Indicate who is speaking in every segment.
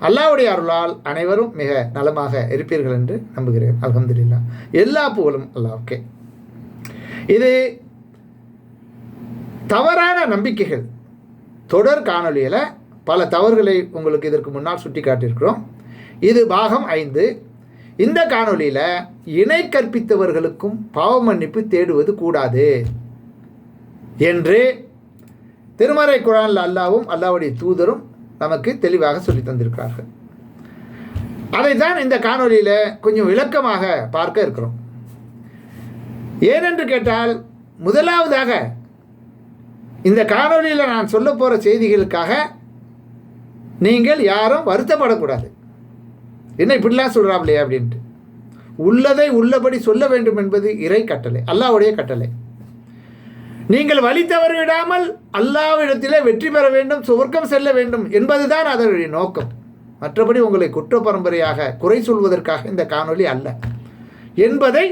Speaker 1: அல்லாவுடைய அருளால் அனைவரும் மிக நலமாக இருப்பீர்கள் என்று நம்புகிறேன். அலமதுல்லா எல்லா புகழும் அல்லாவுக்கே. இது தவறான நம்பிக்கைகள். தொடர் காணொலியில் பல தவறுகளை உங்களுக்கு இதற்கு முன்னால் சுட்டி காட்டியிருக்கிறோம் இது பாகம் ஐந்து. இந்த காணொளியில் இணை கற்பித்தவர்களுக்கும் பாவ மன்னிப்பு தேடுவது கூடாது என்று திருமறை குரானில் அல்லாவும் அல்லாவுடைய தூதரும் நமக்கு தெளிவாக சொல்லி தந்திருக்கிறார்கள். அதைத்தான் இந்த காணொளியில் கொஞ்சம் விளக்கமாக பார்க்க இருக்கிறோம். ஏனென்று கேட்டால் முதலாவதாக இந்த காணொளியில் நான் சொல்ல போகிற செய்திகளுக்காக நீங்கள் யாரும் வருத்தப்படக்கூடாது. என்ன இப்படிலாம் சொல்கிறாப்லையே அப்படின்ட்டு. உள்ளதை உள்ளபடி சொல்ல வேண்டும் என்பது இறை கட்டளை அல்லாவுடைய கட்டளை. நீங்கள் வழி தவறு விடாமல் அல்லாவிடத்திலே வெற்றி பெற வேண்டும் சுவர்க்கம் செல்ல வேண்டும் என்பதுதான் அதனுடைய நோக்கம். மற்றபடி உங்களை குற்ற பரம்பரையாக குறை சொல்வதற்காக இந்த காணொளி அல்ல. என்பதை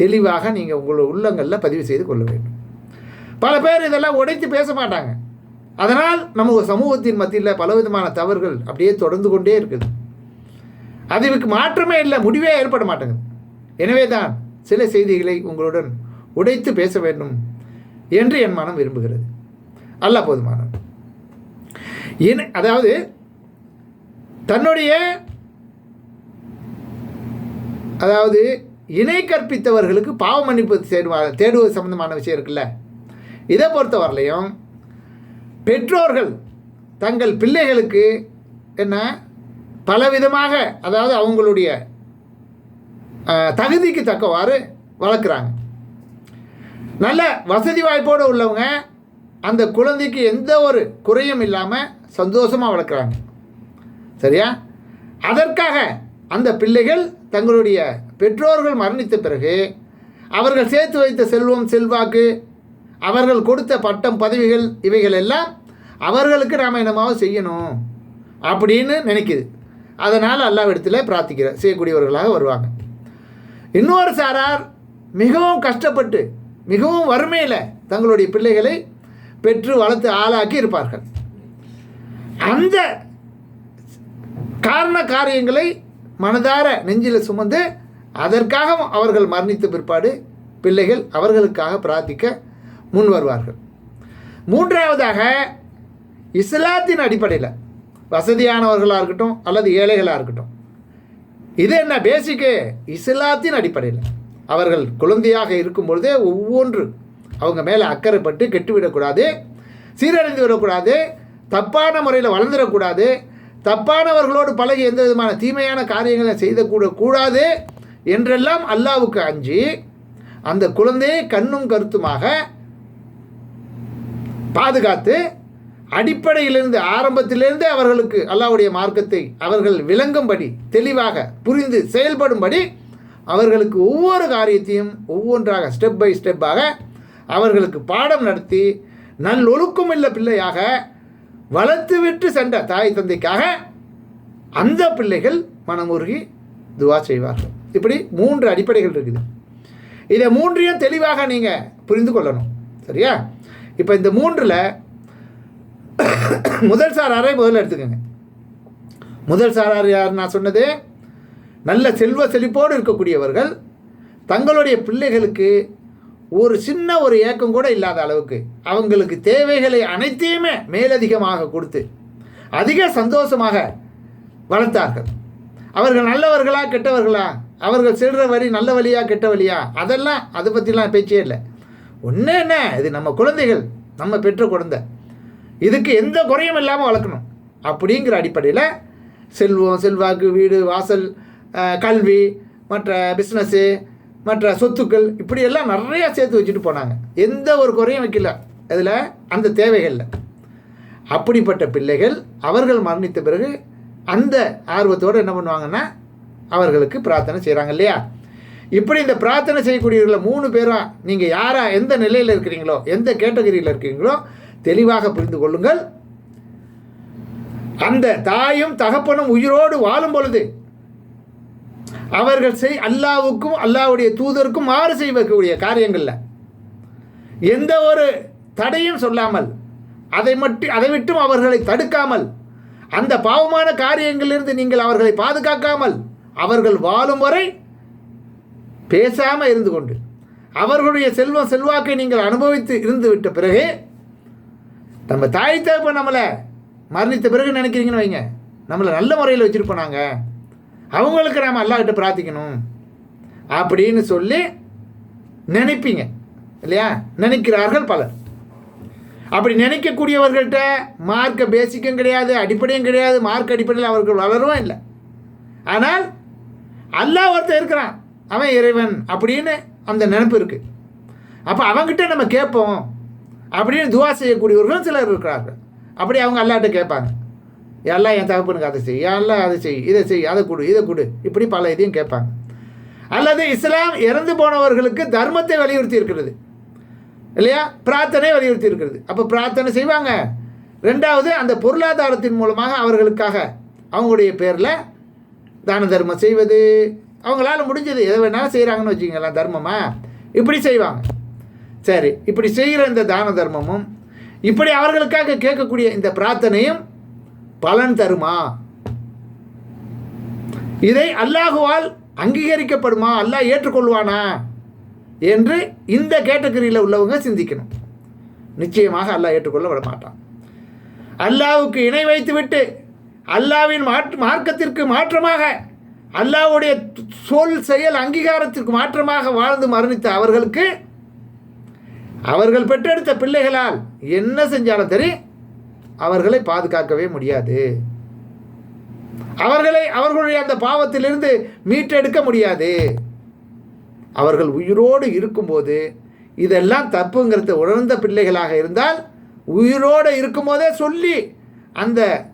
Speaker 1: தெளிவாக நீங்கள் உங்களோட உள்ளங்களில் பதிவு செய்து கொள்ள வேண்டும். பல பேர் இதெல்லாம் உடைத்து பேச மாட்டாங்க. அதனால் நம்ம சமூகத்தின் மத்தியில் பலவிதமான தவறுகள் அப்படியே தொடர்ந்து கொண்டே இருக்குது. அதுக்கு மாற்றமே இல்லை முடிவே ஏற்பட மாட்டேங்குது. எனவே தான் சில செய்திகளை உங்களுடன் உடைத்து பேச வேண்டும் என்று என் மனம் விரும்புகிறது. அல்ல போதுமானம் என் அதாவது தன்னுடைய அதாவது இணை கற்பித்தவர்களுக்கு பாவ மன்னிப்பு தேடுவா தேடுவது சம்பந்தமான விஷயம் இருக்குல்ல? இதை பொறுத்தவரையிலையும் பெற்றோர்கள் தங்கள் பிள்ளைகளுக்கு என்ன பலவிதமாக அதாவது அவங்களுடைய தகுதிக்கு தக்கவாறு வளர்க்குறாங்க. நல்ல வசதி வாய்ப்போடு உள்ளவங்க அந்த குழந்தைக்கு எந்த ஒரு குறையும் இல்லாமல் சந்தோஷமாக வளர்க்குறாங்க. சரியா? அதற்காக அந்த பிள்ளைகள் தங்களுடைய பெற்றோர்கள் மரணித்த பிறகு அவர்கள் சேர்த்து வைத்த செல்வம் செல்வாக்கு அவர்கள் கொடுத்த பட்டம் பதவிகள் இவைகள் எல்லாம் அவர்களுக்கு நாம் என்னமாவது செய்யணும் அப்படின்னு நினைக்குது. அதனால் அல்லாவிடத்தில் பிரார்த்திக்கிற செய்யக்கூடியவர்களாக வருவாங்க. இன்னொரு சாரார் மிகவும் கஷ்டப்பட்டு மிகவும் வறுமையில் தங்களுடைய பிள்ளைகளை பெற்று வளர்த்து ஆளாக்கி இருப்பார்கள். அந்த காரண காரியங்களை மனதார நெஞ்சில் சுமந்து அதற்காக அவர்கள் மரணித்த பிற்பாடு பிள்ளைகள் அவர்களுக்காக பிரார்த்திக்க முன் வருவார்கள். மூன்றாவதாக இஸ்லாத்தின் அடிப்படையில் வசதியானவர்களாக இருக்கட்டும் அல்லது ஏழைகளாக இருக்கட்டும். இது என்ன? பேசிக்கு இஸ்லாத்தின் அடிப்படையில். அவர்கள் குழந்தையாக இருக்கும் பொழுதே ஒவ்வொன்று அவங்க மேலே அக்கறைப்பட்டு கெட்டுவிடக்கூடாது சீரழிந்து விடக்கூடாது தப்பான முறையில் வளர்ந்துடக்கூடாது தப்பானவர்களோடு பழகி எந்த விதமான தீமையான காரியங்களை செய்தக்கூட கூடாது என்றெல்லாம் அல்லாவுக்கு அஞ்சி அந்த குழந்தையை கண்ணும் கருத்துமாக பாதுகாத்து அடிப்படையிலிருந்து ஆரம்பத்திலிருந்து அவர்களுக்கு அல்லாவுடைய மார்க்கத்தை அவர்கள் விளங்கும்படி தெளிவாக புரிந்து செயல்படும்படி அவர்களுக்கு ஒவ்வொரு காரியத்தையும் ஒவ்வொன்றாக ஸ்டெப் பை ஸ்டெப்பாக அவர்களுக்கு பாடம் நடத்தி நல்லொழுக்கமுள்ள பிள்ளையாக வளர்த்துவிட்டு சென்ற தாய் தந்தைக்காக அந்த பிள்ளைகள் மனமுருகி துவா செய்வார்கள். இப்படி மூன்று அடிப்படைகள் இருக்குது. இதை மூன்றையும் தெளிவாக நீங்கள் புரிந்து கொள்ளணும். சரியா? இப்போ இந்த மூன்றில் முதல் சாராரை முதல்ல எடுத்துக்கோங்க. முதல் சாரார் யார்? நான் சொன்னது நல்ல செல்வ செழிப்போடு இருக்கக்கூடியவர்கள் தங்களுடைய பிள்ளைகளுக்கு ஒரு சின்ன ஒரு ஏக்கம் கூட இல்லாத அளவுக்கு அவங்களுக்கு தேவைகளை அனைத்தையுமே மேலதிகமாக கொடுத்து அதிக சந்தோஷமாக வளர்த்தார்கள். அவர்கள் நல்லவர்களா கெட்டவர்களா? அவர்கள் செல்ற வழி நல்ல வழியா கெட்ட வழியா? அதெல்லாம் அதை பற்றிலாம் பேச்சே இல்லை. ஒன்று என்ன? இது நம்ம குழந்தைகள் நம்ம பெற்ற குழந்தை. இதுக்கு எந்த குறையும் இல்லாமல் வளர்க்கணும். அப்படிங்கிற அடிப்படையில் செல்வம் செல்வாக்கு வீடு வாசல் கல்வி மற்ற பிஸ்னஸ்ஸு மற்ற சொத்துக்கள் இப்படியெல்லாம் நிறையா சேர்த்து வச்சுட்டு போனாங்க. எந்த ஒரு குறையும் வைக்கல. அதில் அந்த தேவைகளில் அப்படிப்பட்ட பிள்ளைகள் அவர்கள் மரணித்த பிறகு அந்த ஆர்வத்தோடு என்ன பண்ணுவாங்கன்னா அவர்களுக்கு பிரார்த்தனை செய்கிறாங்க இல்லையா? இப்படி இந்த பிரார்த்தனை செய்யக்கூடியவர்களை மூணு பேரும் நீங்கள் யாராக எந்த நிலையில் இருக்கிறீங்களோ எந்த கேட்டகரியில் இருக்கிறீங்களோ தெளிவாக புரிந்து கொள்ளுங்கள். அந்த தாயும் தகப்பனும் உயிரோடு வாழும் பொழுது அவர்கள் செய் அல்லாவுக்கும் அல்லாவுடைய தூதருக்கும் மாறு செய்வக்கூடிய காரியங்களில். எந்த ஒரு தடையும் சொல்லாமல் அதை மட்டும் அதை விட்டும் அவர்களை தடுக்காமல் அந்த பாவமான காரியங்களிலிருந்து நீங்கள் அவர்களை பாதுகாக்காமல் அவர்கள் வாழும் வரை பேசாமல் இருந்து கொண்டு அவர்களுடைய செல்வம் செல்வாக்கை நீங்கள் அனுபவித்து இருந்து விட்ட பிறகு நம்ம தாய் தகப்ப நம்மளை மரணித்த பிறகு நினைக்கிறீங்கன்னு வைங்க. நம்மளை நல்ல முறையில் வச்சுருப்போம் நாங்கள் அவங்களுக்கு நாம் அல்லாஹிட்ட பிரார்த்திக்கணும். அப்படின்னு சொல்லி நினைப்பீங்க. இல்லையா? நினைக்கிறார்கள் பலர். அப்படி நினைக்கக்கூடியவர்கள்ட்ட மார்க்க பேசிக்கும் கிடையாது அடிப்படையும் கிடையாது மார்க் அடிப்படையில் அவர்கள் வளரும் இல்லை. ஆனால் அல்லாஹ் ஒருத்தன் இருக்கிறான். அவன் இறைவன் அப்படின்னு அந்த நினைப்பு இருக்குது அப்போ அவங்ககிட்ட நம்ம கேட்போம் அப்படின்னு துவா செய்யக்கூடியவர்களும் சிலர் இருக்கிறார்கள். அப்படி அவங்க அல்லாட்ட கேட்பாங்க. எல்லாம் என் தகப்பனுக்கு அதை செய் எல்லாம் அதை செய் இதை செய் அதை கொடு இதை கொடு. இப்படி பல இதையும் கேட்பாங்க. அல்லது இஸ்லாம் இறந்து போனவர்களுக்கு தர்மத்தை வலியுறுத்தி இருக்கிறது. இல்லையா? பிரார்த்தனை வலியுறுத்தி இருக்கிறது. அப்போ பிரார்த்தனை செய்வாங்க. ரெண்டாவது அந்த பொருளாதாரத்தின் மூலமாக அவர்களுக்காக அவங்களுடைய பேரில் தான தர்மம் செய்வது. அவங்களால முடிஞ்சது. எதை வேணாலும் செய்கிறாங்கன்னு வச்சுக்கலாம் தர்மமா? இப்படி செய்வாங்க. சரி இப்படி செய்கிற இந்த தான தர்மமும் இப்படி அவர்களுக்காக கேட்கக்கூடிய இந்த பிரார்த்தனையும் பலன் தருமா? இதை அல்லாஹுவால் அங்கீகரிக்கப்படுமா? அல்லாஹ் ஏற்றுக்கொள்வானா? என்று இந்த கேட்டகரியில் உள்ளவங்க சிந்திக்கணும். நிச்சயமாக அல்லாஹ் ஏற்றுக்கொள்ள விட மாட்டான் அல்லாவுக்கு இணை வைத்துவிட்டு அல்லாவின் மாற்று மார்க்கத்திற்கு மாற்றமாக அல்லாவுடைய சொல் செயல் அங்கீகாரத்திற்கு மாற்றமாக வாழ்ந்து மரணித்த அவர்களுக்கு அவர்கள் பெற்றெடுத்த பிள்ளைகளால் என்ன செஞ்சாலும் சரி அவர்களை பாதுகாக்கவே முடியாது. அவர்களை அவர்களுடைய அந்த பாவத்திலிருந்து மீட்டெடுக்க முடியாது. அவர்கள் உயிரோடு இருக்கும்போது இதெல்லாம் தப்புங்கிறத உணர்ந்த பிள்ளைகளாக இருந்தால் உயிரோடு இருக்கும்போதே சொல்லி அந்த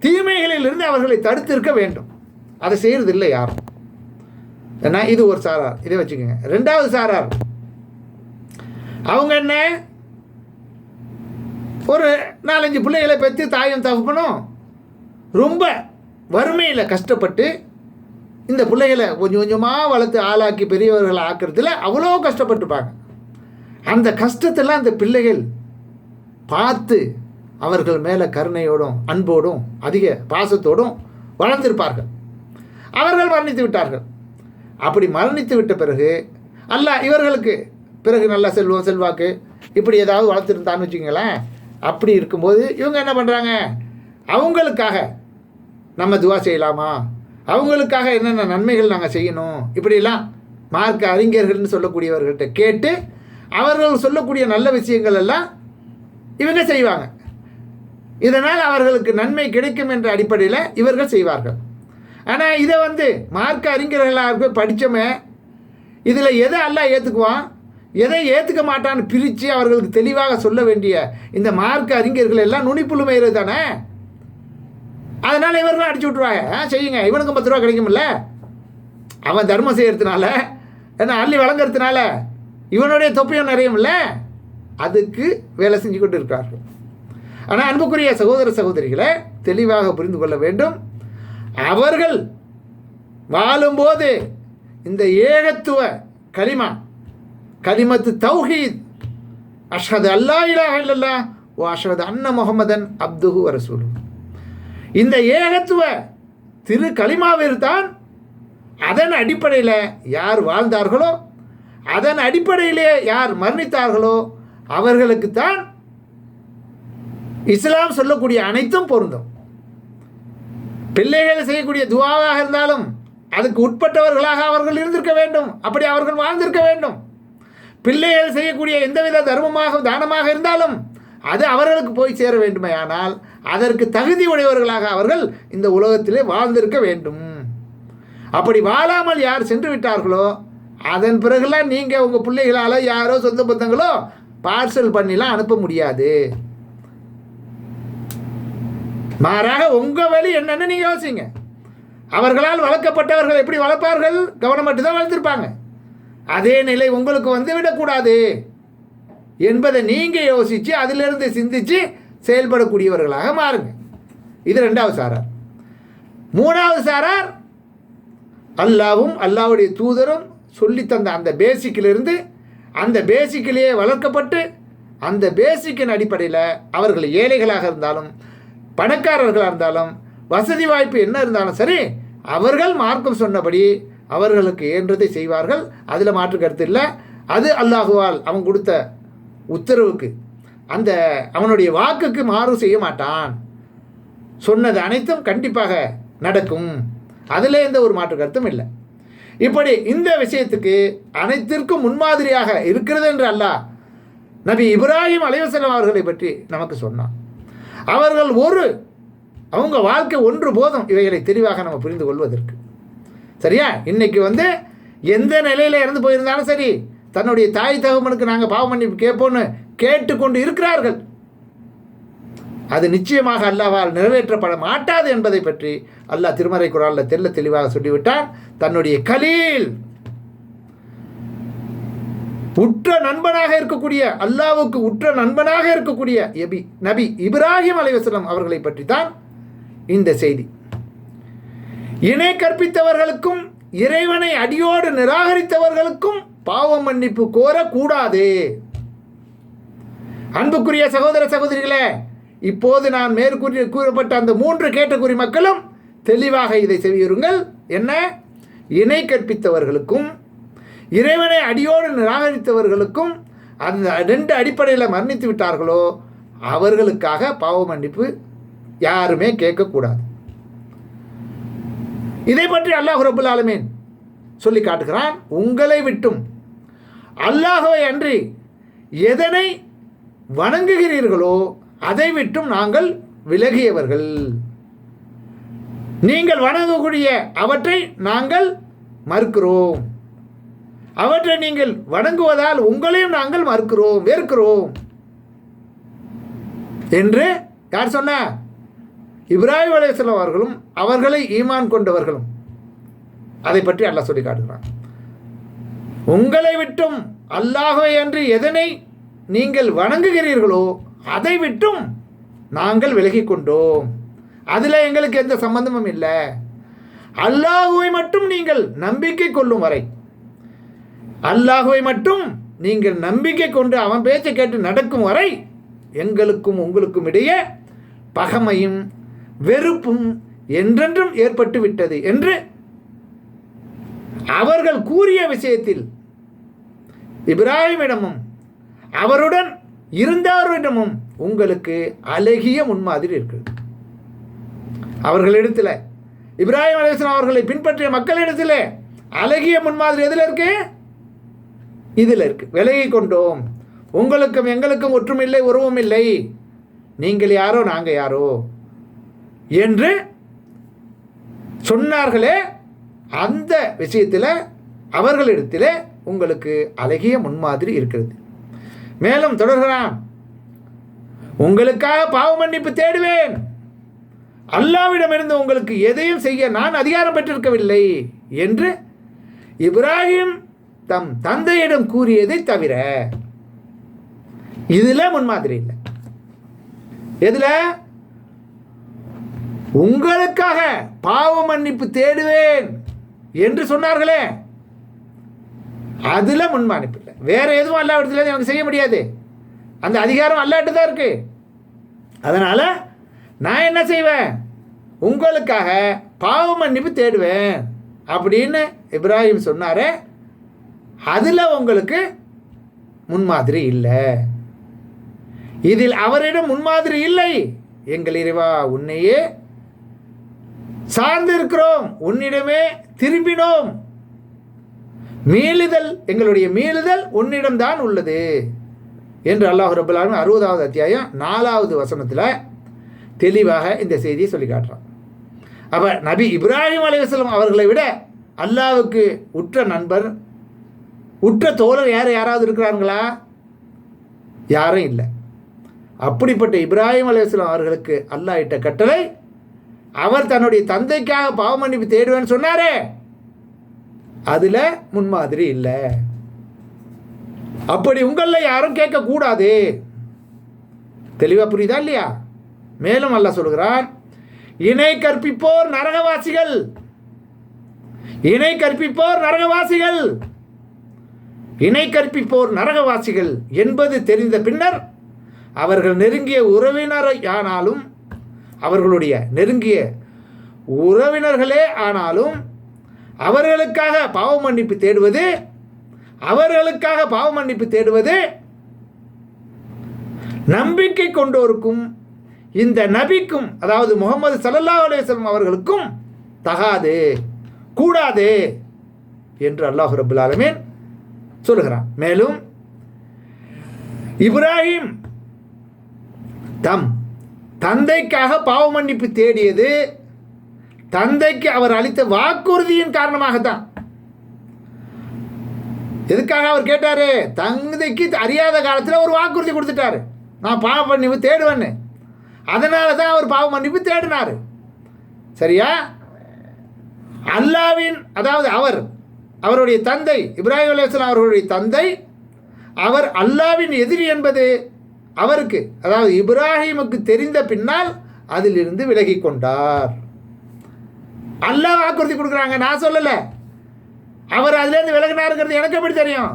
Speaker 1: தீமைகளிலிருந்து அவர்களை தடுத்திருக்க வேண்டும். அதை செய்கிறதில்லை யாரும். ஏன்னா இது ஒரு சாரார். இதை வச்சுக்கோங்க. ரெண்டாவது சாரார். அவங்க என்ன? ஒரு நாலஞ்சு பிள்ளைகளை பெற்று தாயும் தகப்பனும் ரொம்ப வறுமையில் கஷ்டப்பட்டு இந்த பிள்ளைகளை கொஞ்சம் கொஞ்சமாக வளர்த்து ஆளாக்கி பெரியவர்களை ஆக்கிறதுல அவ்வளோ கஷ்டப்பட்டுப்பாங்க. அந்த கஷ்டத்தெல்லாம் அந்த பிள்ளைகள் பார்த்து அவர்கள் மேலே கருணையோடும் அன்போடும் அதிக பாசத்தோடும் வளர்ந்திருப்பார்கள். அவர்கள் மரணித்து விட்டார்கள். அப்படி மரணித்து விட்ட பிறகு அல்ல இவர்களுக்கு பிறகு நல்ல செல்வம் செல்வாக்கு இப்படி ஏதாவது வளர்த்துருந்தான்னு வச்சுக்கங்களேன். அப்படி இருக்கும்போது இவங்க என்ன பண்ணுறாங்க அவங்களுக்காக நம்ம துவா செய்யலாமா? அவங்களுக்காக என்னென்ன நன்மைகள் நாங்கள் செய்யணும்? இப்படிலாம் மார்க்க அறிஞர்கள்னு சொல்லக்கூடியவர்கள்ட்ட கேட்டு அவர்கள் சொல்லக்கூடிய நல்ல விஷயங்கள் எல்லாம் இவங்க செய்வாங்க. இதனால் அவர்களுக்கு நன்மை கிடைக்கும் என்ற அடிப்படையில் இவர்கள் செய்வார்கள். ஆனால் இதை வந்து மார்க்க அறிஞர்களாக போய் படித்தோமே இதில் எதை அல்லா ஏற்றுக்குவான் எதை ஏற்றுக்க மாட்டான்னு பிரித்து அவர்களுக்கு தெளிவாக சொல்ல வேண்டிய இந்த மார்க்க அறிஞர்கள் எல்லாம் நுனிப்புழுமையிறது தானே? அதனால் இவர்களும் அடிச்சு விட்ருவாங்க ஆ செய்யுங்க. இவனுக்கும் பத்து ரூபா கிடைக்கும்ல? அவன் தர்மம் செய்கிறதுனால என்ன அள்ளி வழங்குறதுனால இவனுடைய தொப்பையும் நிறையும்ல? அதுக்கு வேலை செஞ்சு கொண்டு இருக்கிறார்கள். ஆனால் அன்புக்குரிய சகோதர சகோதரிகளை தெளிவாக புரிந்து கொள்ள வேண்டும். அவர்கள் வாழும்போது இந்த ஏகத்துவ கலிமா கலிமத்து தௌஹீத். அஷ்ஹது அல்லா இலாஹ இல்லல்லா ஓ அஷ்ஹது அன்ன முகமதன் அப்துஹு வரசூலு இந்த ஏகத்துவ திரு கலிமாவில்தான் அதன் அடிப்படையில் யார் வாழ்ந்தார்களோ அதன் அடிப்படையிலே யார் மரணித்தார்களோ அவர்களுக்குத்தான் இஸ்லாம் சொல்லக்கூடிய அனைத்தும் பொருந்தும். பிள்ளைகள் செய்யக்கூடிய துவாவாக இருந்தாலும் அதுக்கு உட்பட்டவர்களாக அவர்கள் இருந்திருக்க வேண்டும். அப்படி அவர்கள் வாழ்ந்திருக்க வேண்டும். பிள்ளைகள் செய்யக்கூடிய எந்தவித தர்மமாக தானமாக இருந்தாலும் அது அவர்களுக்கு போய் சேர வேண்டுமே. ஆனால் அதற்கு தகுதி உடையவர்களாக அவர்கள் இந்த உலகத்திலே வாழ்ந்திருக்க வேண்டும். அப்படி வாழாமல் யார் சென்று விட்டார்களோ அதன் பிறகுலாம் நீங்கள் உங்கள் பிள்ளைகளால் யாரோ சொந்த பந்தங்களோ பார்சல் பண்ணிலாம் அனுப்ப முடியாது. மாறாக உங்கள் வழி என்னன்னு நீங்கள் யோசிங்க. அவர்களால் வளர்க்கப்பட்டவர்கள் எப்படி வளர்ப்பார்கள்? கவனம் தான் வளர்த்துருப்பாங்க. அதே நிலை உங்களுக்கு வந்து விடக்கூடாது என்பதை நீங்கள் யோசித்து அதிலிருந்து சிந்தித்து செயல்படக்கூடியவர்களாக மாறுங்க. இது ரெண்டாவது சாரார். மூணாவது சாரார் அல்லாவும் அல்லாவுடைய தூதரும் சொல்லித்தந்த அந்த பேசிக்கிலிருந்து அந்த பேசிக்கிலேயே வளர்க்கப்பட்டு அந்த பேசிக்கின் அடிப்படையில் அவர்கள் ஏழைகளாக இருந்தாலும் பணக்காரர்களாக இருந்தாலும் வசதி வாய்ப்பு என்ன இருந்தாலும் சரி அவர்கள் மார்க்கம் சொன்னபடி அவர்களுக்கு ஏன்றதை செய்வார்கள். அதில் மாற்று கருத்து இல்லை. அது அல்லாஹுவால் அவன் கொடுத்த உத்தரவுக்கு. அந்த அவனுடைய வாக்குக்கு மாறு செய்ய மாட்டான். சொன்னது அனைத்தும் கண்டிப்பாக நடக்கும். அதில் எந்த ஒரு மாற்று கருத்தும் இல்லை. இப்படி இந்த விஷயத்துக்கு அனைத்திற்கும் முன்மாதிரியாக இருக்கிறது என்று அல்லாஹ் நபி இப்ராஹிம் அலைவசலம் அவர்களை பற்றி நமக்கு சொன்னான். அவர்கள் ஒரு அவங்க வாழ்க்கை ஒன்று போதும் இவைகளை தெளிவாக நம்ம புரிந்து கொள்வதற்கு. சரியா? இன்னைக்கு வந்து எந்த நிலையில் இறந்து போயிருந்தாலும் சரி தன்னுடைய தாய் தகவனுக்கு நாங்கள் பாவம் பண்ணி கேட்போன்னு கேட்டுக்கொண்டு இருக்கிறார்கள். அது நிச்சயமாக அல்லாவால் நிறைவேற்றப்பட மாட்டாது என்பதை பற்றி அல்லாஹ் திருமறை குரானில் தெல்ல தெளிவாக சொல்லிவிட்டான். தன்னுடைய கலீல் உற்ற நண்பனாக இருக்கக்கூடிய அல்லாவுக்கு உற்ற நண்பனாக இருக்கக்கூடிய எபி நபி இப்ராஹிம் அலைவசலம் அவர்களை பற்றி தான் இந்த செய்தி. இணை கற்பித்தவர்களுக்கும் இறைவனை அடியோடு நிராகரித்தவர்களுக்கும் பாவ மன்னிப்பு கோரக்கூடாது. அன்புக்குரிய சகோதர சகோதரிகளே இப்போது நான் மேற்கூறி கூறப்பட்ட அந்த மூன்று கேட்டகுரி மக்களும் தெளிவாக இதை செய்யுங்கள் என்ன? இணை கற்பித்தவர்களுக்கும் இறைவனை அடியோடு நிராகரித்தவர்களுக்கும் அந்த ரெண்டு அடிப்படையில் மரணித்து விட்டார்களோ அவர்களுக்காக பாவ மன்னிப்பு யாருமே கேட்கக்கூடாது. இதை பற்றி அல்லாஹ் ரபுல் ஆலமீன் சொல்லி காட்டுகிறான். உங்களை விட்டும் அல்லாஹவை அன்றி எதனை வணங்குகிறீர்களோ அதை விட்டும் நாங்கள் விலகியவர்கள். நீங்கள் வணங்கக்கூடிய அவற்றை நாங்கள் மறுக்கிறோம். அவற்றை நீங்கள் வணங்குவதால் உங்களையும் நாங்கள் மறுக்கிறோம் வெறுக்கிறோம். என்று யார் சொன்ன இப்ராஹிம் அலையம் அவர்களும் அவர்களை ஈமான் கொண்டவர்களும். அதை பற்றி அல்லாஹ் சொல்லி காட்டுகிறான். உங்களை விட்டும் அல்லாஹை அன்று எதனை நீங்கள் வணங்குகிறீர்களோ அதை விட்டும் நாங்கள் விலகி கொண்டோம். அதில் எங்களுக்கு எந்த சம்பந்தமும் இல்லை. அல்லாஹுவை மட்டும் நீங்கள் நம்பிக்கை கொள்ளும் வரை அல்லாஹுவை மட்டும் நீங்கள் நம்பிக்கை கொண்டு அவன் பேச்சை கேட்டு நடக்கும் வரை எங்களுக்கும் உங்களுக்கும் இடையே பகமையும் வெறுப்பும் என்றென்றும் ஏற்பட்டு விட்டது என்று அவர்கள் கூறிய விஷயத்தில் இப்ராஹிமிடமும் அவருடன் இருந்தவரிடமும் உங்களுக்கு அழகிய முன்மாதிரி இருக்கிறது. அவர்களிடத்தில் இப்ராஹிம் அலிஸ்லாம் அவர்களை பின்பற்றிய மக்களிடத்தில் அழகிய முன்மாதிரி எதில் இருக்கு? இதில் இருக்கு. விலகி கொண்டோம். உங்களுக்கும் எங்களுக்கும் ஒற்றுமில்லை உறவும் இல்லை. நீங்கள் யாரோ நாங்கள் யாரோ? என்று சொன்னார்களே அந்த விஷயத்தில் அவர்களிடத்தில் உங்களுக்கு அழகிய முன்மாதிரி இருக்கிறது. மேலும் தொடர்கிறான் உங்களுக்காக பாவ மன்னிப்பு தேடுவேன். அல்லாவிடமிருந்து உங்களுக்கு எதையும் செய்ய நான் அதிகாரம் பெற்றிருக்கவில்லை என்று இப்ராஹிம் தம் தந்தையிடம் கூறியதை தவிர இதில் முன்மாதிரி இல்லை. எதில் உங்களுக்காக பாவ மன்னிப்பு தேடுவேன் என்று சொன்னார்களே. அதில் முன்மானிப்பு இல்லை. வேறு எதுவும் அல்லா இடத்துல எனக்கு செய்ய முடியாது. அந்த அதிகாரம் அல்லாட்டு தான் இருக்குது அதனால் நான் என்ன செய்வேன்? உங்களுக்காக பாவ மன்னிப்பு தேடுவேன் அப்படின்னு இப்ராஹிம் சொன்னார். அதில் உங்களுக்கு முன்மாதிரி இல்லை. இதில் அவரிடம் முன்மாதிரி இல்லை. எங்கள் இறைவா உன்னையே சார்ந்திருக்கிறோம். உன்னிடமே திரும்பினோம். மீளுதல் எங்களுடைய மீளுதல் உன்னிடம்தான் உள்ளது. என்று அல்லாஹ் ரபுல்லாலும் அறுபதாவது அத்தியாயம் நாலாவது வசனத்தில் தெளிவாக இந்த செய்தியை சொல்லி காட்டுறான். அப்போ நபி இப்ராஹிம் அலைவாஸ்லம் அவர்களை விட அல்லாவுக்கு உற்ற நண்பர் உற்ற தோழர் யார் யாராவது இருக்கிறாங்களா யாரும் இல்லை. அப்படிப்பட்ட இப்ராஹிம் அலைவசலம் அவர்களுக்கு அல்லாஹ் இட்ட கட்டளை அவர் தன்னுடைய தந்தைக்காக பாவ மன்னிப்பு தேடுவேன்னு சொன்னாரே. அதில் முன்மாதிரி இல்லை. அப்படி உங்களில் யாரும் கேட்கக்கூடாது. தெளிவாக புரியுதா இல்லையா? மேலும் அல்ல சொல்கிறான் இணை கற்பிப்போர் நரகவாசிகள். இணை கற்பிப்போர் நரகவாசிகள். இணை கற்பிப்போர் நரகவாசிகள் என்பது தெரிந்த பின்னர் அவர்கள் நெருங்கிய உறவினரை ஆனாலும் அவர்களுடைய நெருங்கிய உறவினர்களே ஆனாலும் அவர்களுக்காக பாவ மன்னிப்பு தேடுவது அவர்களுக்காக பாவ மன்னிப்பு தேடுவது நம்பிக்கை கொண்டோருக்கும் இந்த நபிக்கும் அதாவது முகமது சல்லல்லா அலுவலம் அவர்களுக்கும் தகாது கூடாது என்று அல்லாஹு ரபுல் ஆலமீன் சொல்லுகிறான். மேலும் இப்ராஹிம் தம் தந்தைக்காக பாவ மன்னிப்பு தேடியது தந்தைக்கு அவர் அளித்த வாக்குறுதியின் காரணமாகத்தான். எதுக்காக அவர் கேட்டாரு? தந்தைக்கு அறியாத காலத்தில் ஒரு வாக்குறுதி கொடுத்துட்டாரு. நான் பாவ மன்னிப்பு தேடுவேன்னு. அதனால தான் அவர் பாவ மன்னிப்பு தேடினார். சரியா? அல்லாவின் அதாவது அவர் அவருடைய தந்தை இப்ராஹிம் அலுவலாம் அவர்களுடைய தந்தை அவர் அல்லாவின் எதிரி என்பது அவருக்கு அதாவது இப்ராஹிமுக்கு தெரிந்த பின்னால் அதிலிருந்து விலகி கொண்டார். அல்லாஹ் வாக்குறுதி கொடுக்குறாங்க நான் சொல்லலை. அவர் அதிலிருந்து விலகினாருங்கிறது எனக்கு எப்படி தெரியும்?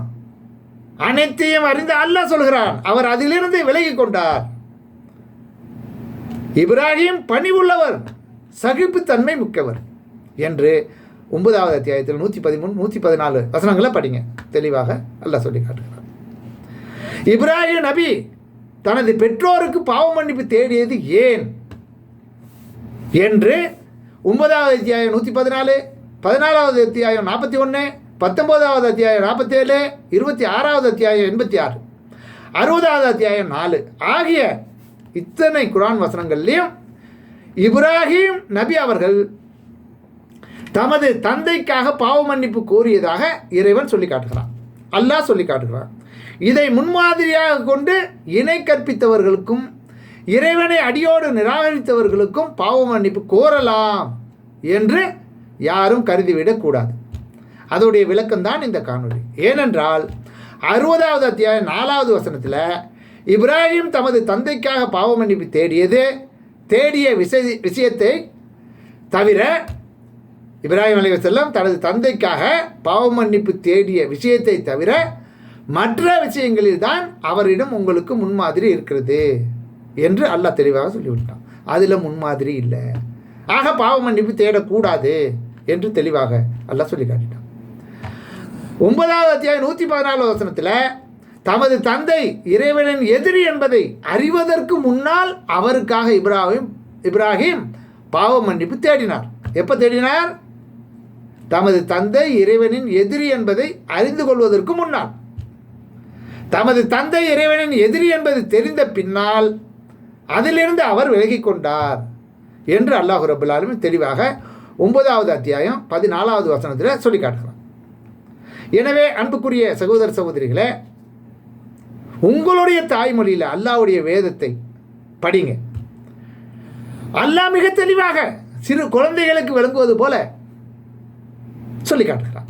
Speaker 1: அனைத்தையும் அறிந்து அல்லாஹ் சொல்கிறான் அவர் அதிலிருந்து விலகி கொண்டார். இப்ராஹிம் பணிவுள்ளவர் சகிப்புத்தன்மை மிக்கவர் என்று ஒன்பதாவது அத்தியாயத்தில் நூற்றி பதிமூணு நூற்றி பதினாலு வசனங்களை படிங்க. தெளிவாக அல்லாஹ் சொல்லி காட்டுகிறார் இப்ராஹிம் நபி தனது பெற்றோருக்கு பாவ மன்னிப்பு தேடியது ஏன்? என்று ஒன்பதாவது அத்தியாயம் நூற்றி பதினாலு பதினாலாவது அத்தியாயம் நாற்பத்தி ஒன்று பத்தொம்போதாவது அத்தியாயம் நாற்பத்தேழு இருபத்தி ஆறாவது அத்தியாயம் எண்பத்தி ஆறு அறுபதாவது அத்தியாயம் நாலு ஆகிய இத்தனை குரான் வசனங்கள்லையும் இப்ராஹிம் நபி அவர்கள் தமது தந்தைக்காக பாவ மன்னிப்பு கோரியதாக இறைவன் சொல்லி காட்டுகிறான் அல்லாஹ் சொல்லி காட்டுகிறான் இதை முன்மாதிரியாக கொண்டு இணை கற்பித்தவர்களுக்கும் இறைவனை அடியோடு நிராகரித்தவர்களுக்கும் பாவ மன்னிப்பு கோரலாம் என்று யாரும் கருதிவிடக்கூடாது அதோடைய விளக்கம்தான் இந்த காணொலி ஏனென்றால் அறுபதாவது அத்தியாயம் நாலாவது வசனத்தில் இப்ராஹிம் தமது தந்தைக்காக பாவ மன்னிப்பு தேடியது தேடிய விஷய விஷயத்தை தவிர இப்ராஹிம் அலைவசல்லம் தனது தந்தைக்காக பாவ மன்னிப்பு தேடிய விஷயத்தை தவிர மற்ற விஷயங்களில் தான் அவரிடம் உங்களுக்கு முன்மாதிரி இருக்கிறது என்று அல்லாஹ் தெளிவாக சொல்லிவிட்டான். அதில் முன்மாதிரி இல்லை. ஆக பாவ மன்னிப்பு தேடக்கூடாது என்று தெளிவாக அல்லாஹ் சொல்லி காட்டிட்டான் ஒன்பதாவது அத்தியாயம் நூற்றி பதினாலு வசனத்தில் தமது தந்தை இறைவனின் எதிரி என்பதை அறிவதற்கு முன்னால் அவருக்காக இப்ராஹிம் இப்ராஹிம் பாவ மன்னிப்பு தேடினார். எப்போ தேடினார்? தமது தந்தை இறைவனின் எதிரி என்பதை அறிந்து கொள்வதற்கு முன்னால். தமது தந்தை இறைவனின் எதிரி என்பது தெரிந்த பின்னால் அதிலிருந்து அவர் விலகி கொண்டார் என்று அல்லாஹு ரபுல் தெளிவாக ஒன்பதாவது அத்தியாயம் பதினாலாவது வசனத்தில் சொல்லி காட்டுகிறான். எனவே அன்புக்குரிய சகோதர சகோதரிகளே உங்களுடைய தாய்மொழியில் அல்லாவுடைய வேதத்தை படிங்க. அல்லாஹ் மிக தெளிவாக சிறு குழந்தைகளுக்கு விளங்குவது போல சொல்லி காட்டுகிறான்.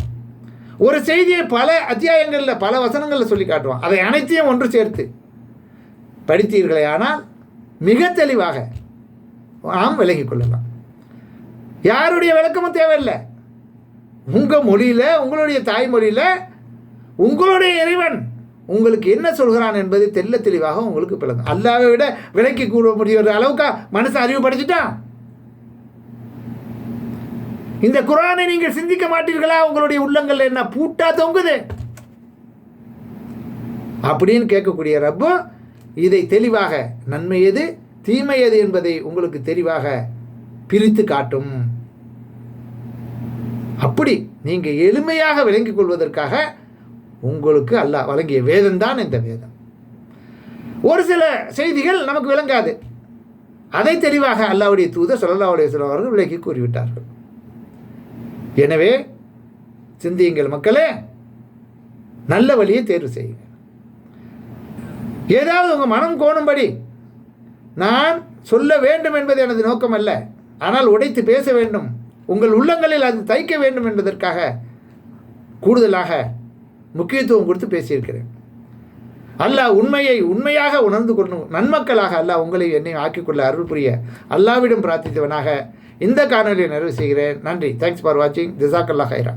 Speaker 1: ஒரு செய்தியை பல அத்தியாயங்களில் பல வசனங்களில் சொல்லி காட்டுவான். அதை அனைத்தையும் ஒன்று சேர்த்து. படித்தீர்களே ஆனால் மிக தெளிவாக நாம் விலகிக் கொள்ளலாம் யாருடைய விளக்கமும் தேவையில்லை. உங்கள் மொழியில் உங்களுடைய தாய்மொழியில் உங்களுடைய இறைவன் உங்களுக்கு என்ன சொல்கிறான் என்பது தெல்ல தெளிவாக உங்களுக்கு பிளங்கும் அல்லாவை விட விலக்கி கூட முடிகிற அளவுக்கு மனசை அறிவு படிச்சுட்டான் இந்த குரானை நீங்கள் சிந்திக்க மாட்டீர்களா? உங்களுடைய உள்ளங்கள் என்ன பூட்டா தொங்குது? அப்படின்னு கேட்கக்கூடிய ரப்பு இதை தெளிவாக நன்மை எது தீமை எது என்பதை உங்களுக்கு தெளிவாக பிரித்து காட்டும். அப்படி நீங்கள் எளிமையாக விளங்கிக் கொள்வதற்காக உங்களுக்கு அல்லாஹ் வழங்கிய வேதம் தான் இந்த வேதம். ஒரு சில செய்திகள் நமக்கு விளங்காது. அதை தெளிவாக அல்லாவுடைய தூதர் சொல்லல்லாவுடைய அலையம் அவர்கள் விலக்கி கூறிவிட்டார்கள். எனவே சிந்தியுங்கள் மக்களே நல்ல வழியை தேர்வு செய்யுங்க ஏதாவது உங்கள் மனம் கோணும்படி நான் சொல்ல வேண்டும் என்பது எனது நோக்கம் அல்ல. ஆனால் உடைத்து பேச வேண்டும் உங்கள் உள்ளங்களில் அது தைக்க வேண்டும் என்பதற்காக கூடுதலாக முக்கியத்துவம் கொடுத்து பேசியிருக்கிறேன். அல்லாஹ் உண்மையை உண்மையாக உணர்ந்து கொள்ளும் நன்மக்களாக அல்லாஹ் உங்களை என்னை ஆக்கிக்கொள்ள அருள் புரிய அல்லாவிடம் பிரார்த்தித்தவனாக இந்த காணொலியை நிறைவு செய்கிறேன். நன்றி. தேங்க்ஸ் ஃபார் வாட்சிங் ஜிசாக்கல்லா ஹைரா